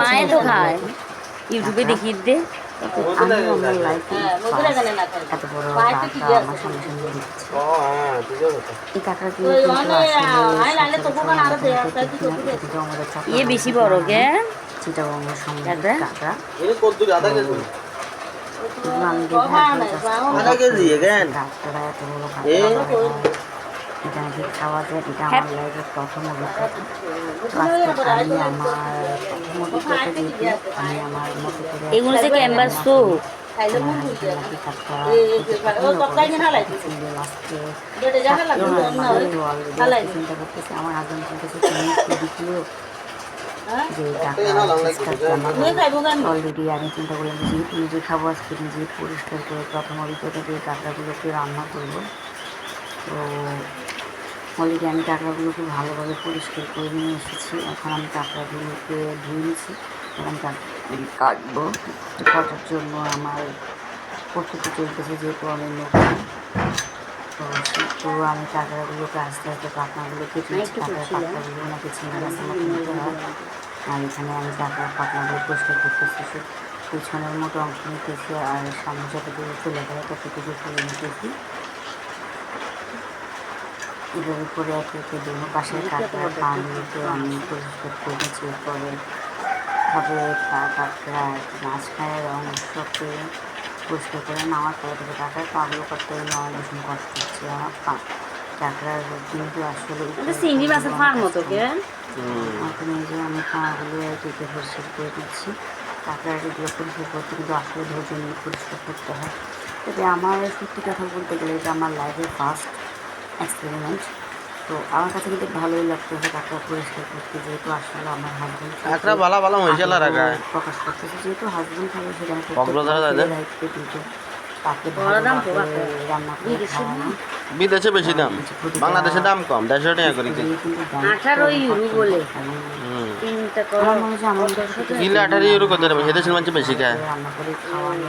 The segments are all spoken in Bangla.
মায়ে তো খায় ইউটিউবে দেখিয়ে দে ইয়ে বেশি বড় কে চিটাগঙ্গের এখান কাঁকড়া এত বড় এ? কাঁকড়া এটা খাওয়া আমার লাইফের প্রথম অভিজ্ঞতা। আজকে আমি আমার প্রথম অভিজ্ঞতা যেহেতু আমি আমার মতো করে এগুলো যে ক্যাম্বাস তো আমার হাজবেন্ড বলতেছে তুমি কি যে অলরেডি আমি চিন্তা করলাম যে যেহেতু নিজে খাব আজকে নিজে পরিষ্কার করে প্রথম অভিজ্ঞতা দিয়ে কাঁকড়াগুলোকে রান্না করব। তো অলরেডি আমি কাঁকড়াগুলোকে ভালোভাবে পরিষ্কার করে নিয়ে এসেছি। এখন আমি কাঁকড়াগুলোকে ধুয়ে নিয়েছি এখন কাটবো। কাটার জন্য আমার প্রস্তুতি চলতেছে যেহেতু আমি নতুন। তো তো আমি কাঁকড়াগুলোকে আস্তে আস্তে পাখনাগুলো কেটে নিচ্ছি। কাঁকড়ার পাখনাগুলো নাকি ছিঁড়ে মতো নিতে হয়। আর এখানে আমি কাঁকড়ার পাখনাগুলো পরিষ্কার করতেছি। পিছনের মতো অংশ নিতেছি আর সামনে যতটুকু চলে যায় ততটুকু ফেলে নিতেছি। এভাবে করে একে একে দুটো পাশের কাঁকড়া পানিকে আমি পরিষ্কার করে নিচ্ছি পরে ভাবে পা কাঁকড়া মাঝখানের অংশকে পরিষ্কার করে নেওয়ার পরে থেকে কাঁকড়ার পাগুলো করতে গেলে আমার ভীষণ কষ্ট হচ্ছে আমার পা। কাঁকড়ার কিন্তু আসলে চিংড়ি মাছের ফার মতো কে এখন এই যে আমি পাগুলো কেটে পরিষ্কার করে দিচ্ছি কাঁকড়ার এগুলো পরিষ্কার করতে কিন্তু আসলে ধৈর্য নিয়ে পরিষ্কার করতে হয়। তবে আমার সত্যি কথা বলতে গেলে এটা আমার লাইফের ফার্স্ট এক্সপেরিমেন্ট তো আমার কাছে কিন্তু ভালোই লাগতেছে কাঁকড়া পরিষ্কার করতে যেহেতু আসলে আমার হাজবেন্ড কাঁকড়া রাখা। প্রকাশ করতেছে যেহেতু হাজবেন্ড তাকে রান্না করে খাওয়ানো বিদেশে বেশি দাম। বাংলাদেশে দাম কম দেড়শো টাকা করে আঠারো ইউরো বলে। এবং আমার মনে হচ্ছে আমাদের কিলো আঠারো ইউরো কত দেবে সেদেশের মানুষ বেশি খায়। রান্না করে খাওয়ানো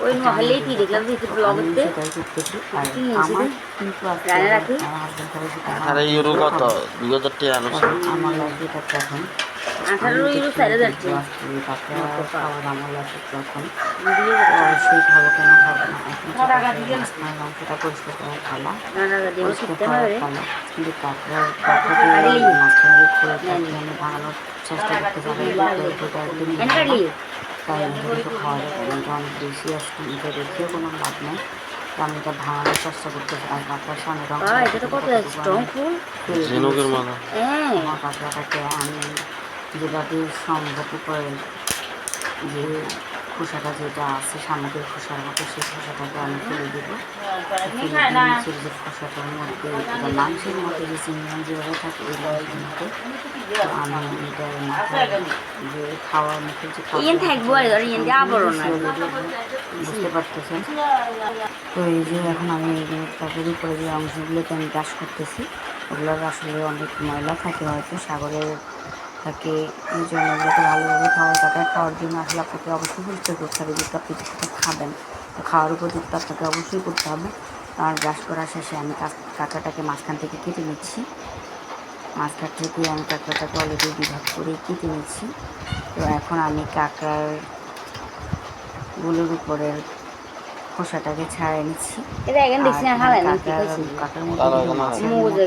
ওই মহলেই কি দেখলাম যে ব্লগতে আজকে রাখি? আঠারো ইউরো কত? দুই হাজার টাকা এটা আঠারো ইউরো চার হাজার টাকা চেষ্টা করতে পারি তাই আমি কিন্তু খাওয়া যাবে না কারণ বেশি আসছে এটা রেখে কোনো লাভ নেই। তো আমি এটা ভাঙানোর চেষ্টা করতে আর কাঁকড়ার সামনে রং বাবা এটা তো কত স্ট্রং ফুল ঝিনুকের মতো হ্যাঁ। আমার কাঁকড়াটাকে আমি যেভাবে সম্ভব করে যে খোসাটা যেটা আছে সামনের খোসার মতো সেই খোসাটাকে আমি ফেলে দেবো। যে খোসাটার মধ্যে মাংসের মধ্যে যে চিংড়ি যেভাবে থাকে ওই মাংসের মধ্যে তো আমি এটা মাথায় যে খাওয়ার মুখে যে বুঝতে পারতেছেন? তো এই যে এখন আমি তাদের উপরে যে অংশগুলোকে আমি চাষ করতেছি ওগুলোর আসলে অনেক ময়লা থাকে হয়তো সাগরের থাকে এই জন্য ওগুলোকে ভালোভাবে খাওয়া কাটা খাওয়ার জন্য আসলে আপনাকে অবশ্যই পরিষ্কার করতে হবে যেহেতু আপনি খাবেন তো খাওয়ার উপর উপযুক্ত আপনাকে অবশ্যই করতে হবে। আর ব্রাশ করার শেষে আমি কাঁকড়াটাকে মাঝখান থেকে কেটে নিচ্ছি। মাঝখান থেকে আমি কাঁকড়াটাকে অলরেডি বিভাগ করে কেটে নিচ্ছি। তো এখন আমি কাঁকড়ারগুলোর উপরের খোসাটাকে ছাড়িয়ে নিচ্ছি। কাঁকড়ার কাঁকড়ার মধ্যে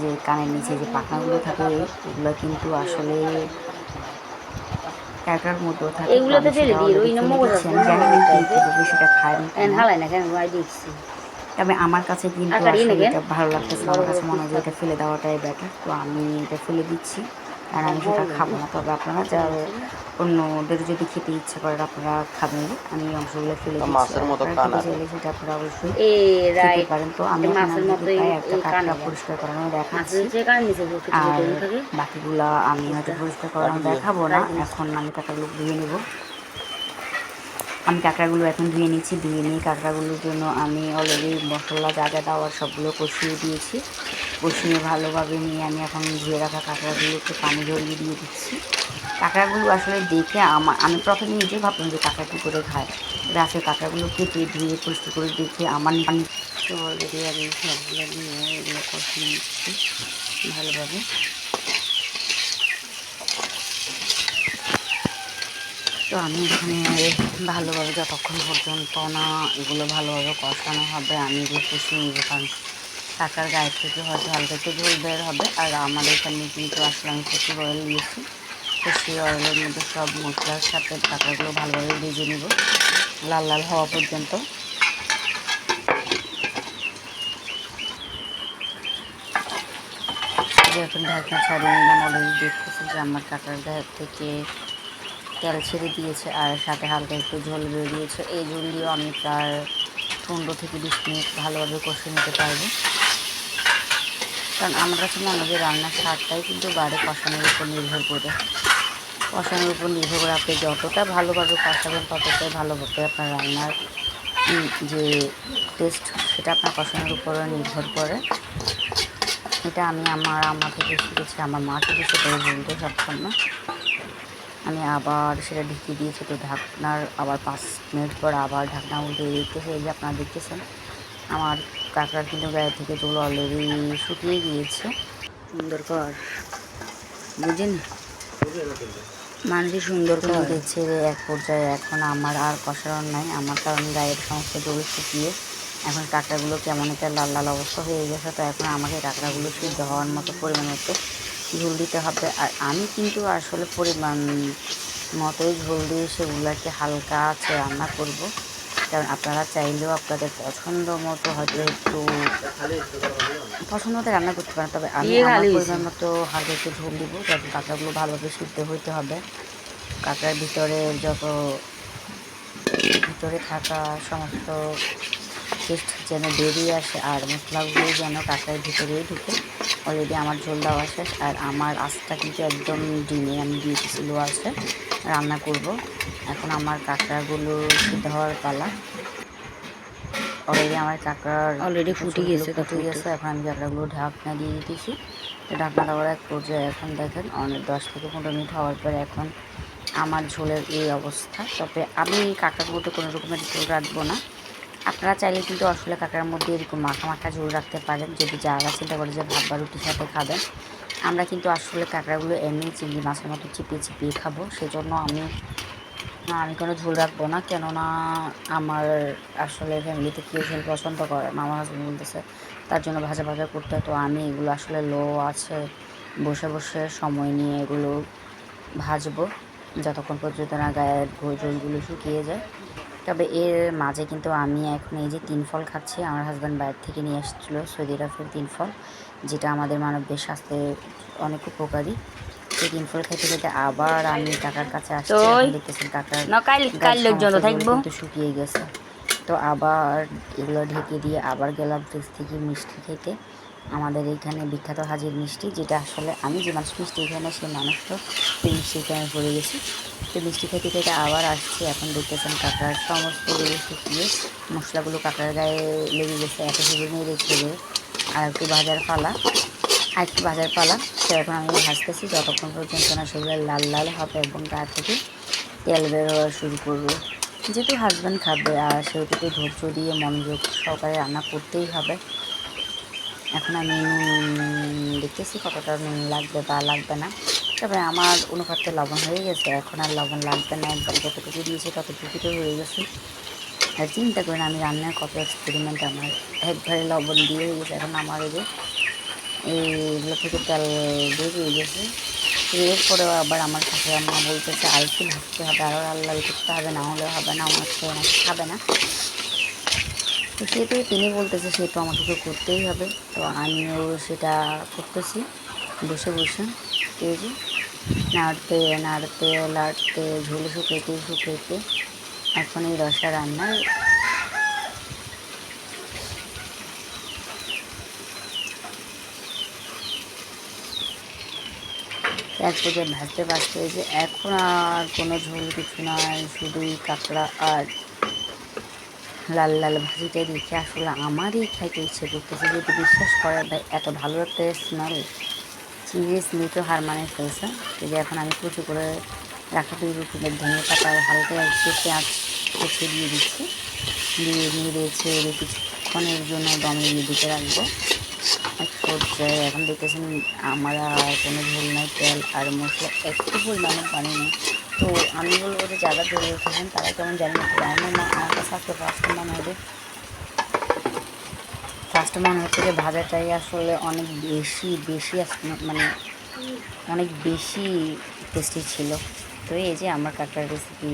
যে কানের নিচে যে পাখনাগুলো থাকে এগুলো কিন্তু আসলে কাঁকড়ার মতো থাকে। এগুলো তো ফেলে দিই, ওই নম্বর জানি না কি সেটা খায় হালাই না কেন ভাই দেখছি। তবে আমার কাছে কিন্তু এটা ভালো লাগতেছে না। আমার কাছে মনে হয় যে এটা ফেলে দেওয়াটাই বেটার তো আমি এটা ফেলে দিচ্ছি। আর আমি সেটা খাব না। তবে আপনারা যা অন্যদের যদি খেতে ইচ্ছে করেন আপনারা খাবেন। আমি এই অংশগুলো ফেলে দিচ্ছি। সেটা আপনারা অবশ্যই খেতে পারেন। তো আমি একটা এই পরিষ্কার করানো দেখাচ্ছি। আর বাকিগুলা আমি হয়তো পরিষ্কার করানো দেখাবো না। এখন আমি কাঁকড়াগুলো ধুয়ে নেব। আমি কাঁকড়াগুলো এখন ধুয়ে নিচ্ছি, ধুয়ে নিয়ে কাঁকড়াগুলোর জন্য আমি অলরেডি মশলা যা যা দেওয়ার সবগুলো কষিয়ে দিয়েছি। কষিয়ে ভালোভাবে নিয়ে আমি এখন ধুয়ে রাখা কাঁকড়াগুলোকে পানি ঝরিয়ে দিয়ে দিচ্ছি। কাঁকড়াগুলো আসলে দেখে আমার আমি প্রথমে নিজেই ভাবলাম যে কাঁকড়া কী করে খায়। গাছের কাঁকড়াগুলো কেটে ধুয়ে পরিষ্কার করে দেখে আমার তো অলরেডি আমি সবগুলো দিয়ে এগুলো কষে নিচ্ছি ভালোভাবে। আমি এখানে ভালোভাবে যতক্ষণ পর্যন্ত না এগুলো ভালোভাবে কষানো হবে, আমি এগুলো কষে নিব কারণ কাকার গায়ে থেকে হয়তো হালকা একটু ঝোল বের হবে। আর আমাদের এখানে কিন্তু আসলে আমি প্রচুর অয়েল নিয়েছি সেই অয়েলের মধ্যে সব মশলার সাথে কাঁকড়াগুলো ভালোভাবে ভেজে নিব, লাল লাল হওয়া পর্যন্ত। এখন ঢাকনা ছাড়িয়ে নিলাম অলরেডি দেখতেছি যে আমার কাঁকড়ার গায়ে থেকে তেল ছেড়ে দিয়েছে আর সাথে হালকা একটু ঝোল বেরিয়েছে এই ঝোল দিয়েও আমি প্রায় পনেরো থেকে বিশ মিনিট ভালোভাবে কষে নিতে পারব। কারণ আমার কাছে মনে হয় রান্নার স্বাদটাই কিন্তু বাড়ে কষানোর উপর নির্ভর করে। কষানোর উপর নির্ভর করে আপনি যতটা ভালোভাবে কষাবেন ততটাই ভালোভাবে আপনার রান্নার যে টেস্ট সেটা আপনার কষানোর উপরে নির্ভর করে। এটা আমি আমার আম্মা থেকে শিখেছি, আমার মা থেকে সেটাই বলতে সবসময়। আমি আবার সেটা ঢেকে দিয়েছি তো ঢাকনার আবার পাঁচ মিনিট পর আবার ঢাকনা উল্টে দেখতেছি এই যে আপনারা দেখতেছেন আমার কাঁকড়ার কিন্তু গায়ে থেকে জল অলরেডি শুকিয়ে গিয়েছে। সুন্দর কর। বুঝেন? মানুষই সুন্দর করে দেখছে যে এক পর্যায়ে। এখন আমার আর কষানোর নাই। আমার কারণ গায়ের সমস্ত জল শুকিয়ে এখন কাঁকড়াগুলো কেমন একটা লাল লাল অবস্থা হয়ে গেছে তো এখন আমাকে কাঁকড়াগুলো সিদ্ধ হওয়ার মতো পরিমাণ মতো ঝোল দিতে হবে। আর আমি কিন্তু আসলে পরিমাণ মতোই ঝোল দিয়ে সেগুলোকে হালকা আছে রান্না করব। কারণ আপনারা চাইলেও আপনাদের পছন্দ মতো হয়তো একটু পছন্দ মতো রান্না করতে পারেন। তবে আমি আমার পরিমাণ মতো হালকা একটু ঝোল দিব যাতে কাঁকড়াগুলো ভালোভাবে সিদ্ধ হইতে হবে। কাঁকড়ার ভিতরে যত ভিতরে থাকা সমস্ত টেস্ট যেন বেরিয়ে আসে আর মশলাগুলো যেন কাঁকড়ার ভিতরেই ঢুকে। অলরেডি আমার ঝোল দেওয়া শেষ আর আমার আঁচটা কিন্তু একদম ডিমে আমি দিয়েছি লো আছে রান্না করব। এখন আমার কাঁকড়াগুলো সিদ্ধ হওয়ার পালা। অলরেডি আমার কাঁকড়ার Already ফুটে গেছে, তো ফুটে। গেছে এখন আমি কাঁকড়াগুলো ঢাকনা দিয়ে দিতেছি। ঢাকনা দেওয়ার এক পর্যায়ে এখন দেখেন অনেক দশ থেকে পনেরো মিনিট হওয়ার পরে এখন আমার ঝোলের এই অবস্থা। তবে আমি মধ্যে কোনো রকমের ঝোল রাখব না। আপনারা চাইলে কিন্তু আসলে কাঁকড়ার মধ্যে এরকম মাখা মাখা ঝোল রাখতে পারেন। যদি যারা চিন্তা করে যে ভাত বা রুটির সাথে খাবেন। আমরা কিন্তু আসলে কাঁকড়াগুলো এমনি চিংড়ি মাছের মতো চিপিয়ে চিপিয়ে খাব। সেজন্য আমি আমি কোনো ঝোল রাখব না। কেননা আমার আসলে ফ্যামিলিতে কেউ ঝোল পছন্দ করে না। আমার হাজব্যান্ড বলতেছে, তার জন্য ভাজা ভাজা করতে। তো আমি এগুলো আসলে লো আছে, বসে বসে সময় নিয়ে এগুলো ভাজবো। যতক্ষণ পর্যন্ত না গায়ের ঝোলগুলো শুকিয়ে যায়। তবে এর মাঝে কিন্তু আমি এখন এই যে তিন ফল খাচ্ছি আমার হাজব্যান্ড বাইরে থেকে নিয়ে এসেছিল সৌদি আরবের তিন ফল যেটা আমাদের মানবদের স্বাস্থ্যে অনেক উপকারী। সেই তিন ফল খেতে খেতে আবার আমি কাকার কাছে আসছি দেখতেছেন কাকার কিন্তু শুকিয়ে গেছে। তো আবার এগুলো ঢেকে দিয়ে আবার গেলাম ফ্রিজ থেকে মিষ্টি খেতে। আমাদের এইখানে বিখ্যাত হাজির মিষ্টি, যেটা আসলে আমি যে মানুষ মিষ্টি এখানে সেই মানুষ তো সেই মিষ্টিতে আমি পড়ে গেছি। তো মিষ্টি খেতে খেতে আবার আসছে, এখন দেখতেছেন কাঁকড়ার সমস্ত শুকিয়ে মশলাগুলো কাঁকড়ার গায়ে লেগে গেছে, এত সুন্দর রেখে ছেড়ে আর একটু বাজার পালা, আর একটু বাজার পালা। তো এখন আমি ভাজতেছি, যতক্ষণ পর্যন্ত না সেগুলো লাল লাল হবে এবং গা থেকে তেল বের হওয়া শুরু করবে। যেহেতু হাজব্যান্ড খাবে, আর সেহেতু ধৈর্য দিয়ে মনোযোগ সহকারে রান্না করতেই হবে। এখন আমি দেখতেছি কতটা নুন লাগবে বা লাগবে না। তবে আমার অনুপাতে লবণ হয়ে গেছে। এখন আর লবণ লাগবে না। একবার যতটুকু দিয়েছি ততটুকুতে হয়ে গেছে। আর চিন্তা করেন, আমি রান্নার কত এক্সপেরিমেন্ট আমার। একবারে লবণ দিয়ে হয়ে গেছে। এখন আমার এই যে, এইগুলো থেকে তেল বেরিয়ে গেছে। এরপরেও আবার আমার কাছে আম্মা বলতেছে আর ভাবতে হবে। আরও আল্লাহ করতে হবে। না হলে হবে না, আমার খাবে না। তো তিনি বলতেছে সেহেতু আমাকে তো করতেই হবে। তো আমিও সেটা করতেছি, বসে বসে। এই যে, নাড়তে নাড়তে, লাড়তে, ঝোল শুকাইতে শুকাইতে, এখন এই রসা রান্নার এক পর্যায়ে ভাজতে এই যে এখন আর কোনো ঝোল কিছু নয় শুধুই কাঁকড়া আর লাল লাল ভাজিটা দেখে আসলে আমারই খাইতে ইচ্ছে করতেছে, যদি বিশ্বাস ভাই, এত ভালো একটা স্মেল সিরিয়াসলি তো হার মানে ফেলছে। যে এখন আমি কুচি করে রাখা দুই রুটিনের ধনে পাতায় হালকা একটু পেঁয়াজ কুচি দিয়ে দিচ্ছি। দিয়ে নিয়ে ছেড়ে কিছু কিছুক্ষণের জন্য দম দিতে রাখব। এক পর্যায়ে এখন দেখতেছেন আমার কোনো ঝোল নাই, তেল আর মশলা একটু পরিমাণে পানি নেই। তো আমি বলব যে যারা তৈরি উঠেছেন তারা কেমন জানি না তবে আমার মা আমার কাছে আজকে ফার্স্ট মনে হবে ফার্স্ট মনে হচ্ছে যে ভাজাটাই আসলে অনেক বেশি বেশি মানে অনেক বেশি টেস্টি ছিল। তো এই যে আমার কাকার রেসিপি